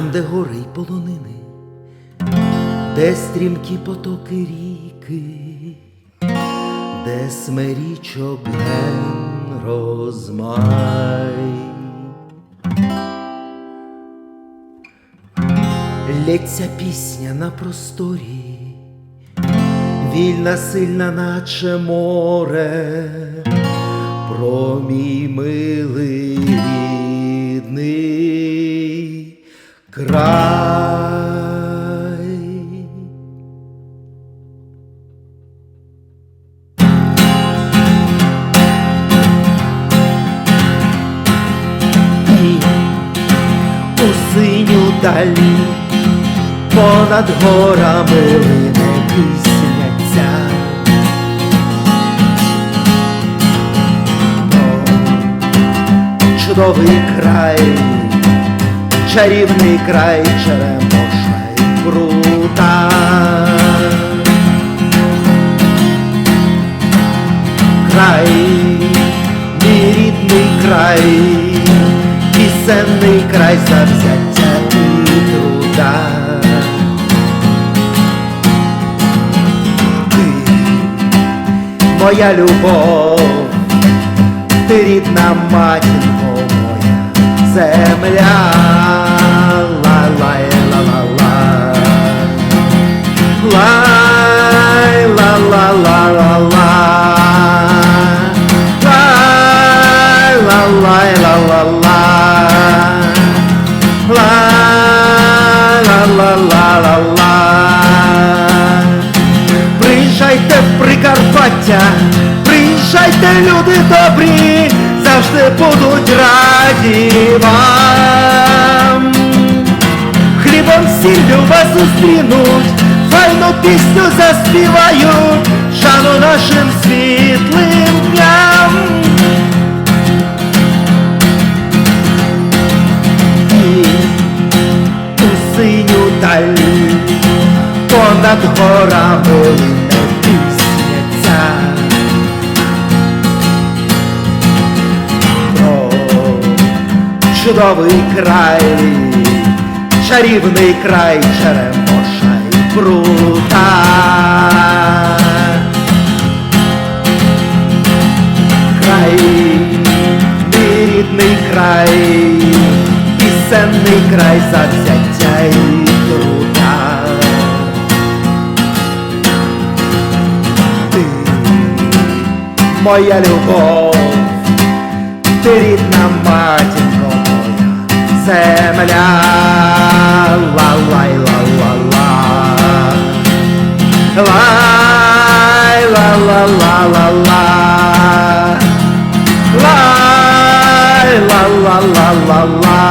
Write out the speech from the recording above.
Там, де гори й полонини, де стрімкі потоки ріки, де смерічок ген розмай. Лється пісня на просторі, вільна, сильна, наче море, про милий край. І у синю далі понад горами лине пісня Чудовий край, чарівний край черемоша й крута. Край, мій рідний край, пісенний край завзяття і труда. Ти, моя любов, ти рідна матінко моя земля. Приїжджайте, люди добрі, завжди будуть раді вам. Хлібом сіллю вас зустрінуть, файну пісню заспівають, шану нашим світлим дням. І у синю даль понад горами чудовий край, чарівний край черемоша й прута. Край, мій рідний край, пісенний край завзяття і труда. Ти, моя любов, ти рідна моя земля. Ла-лай, ла-ла-ла. Лай, ла-ла-ла-ла-ла. Лай, ла-ла-ла-ла-ла.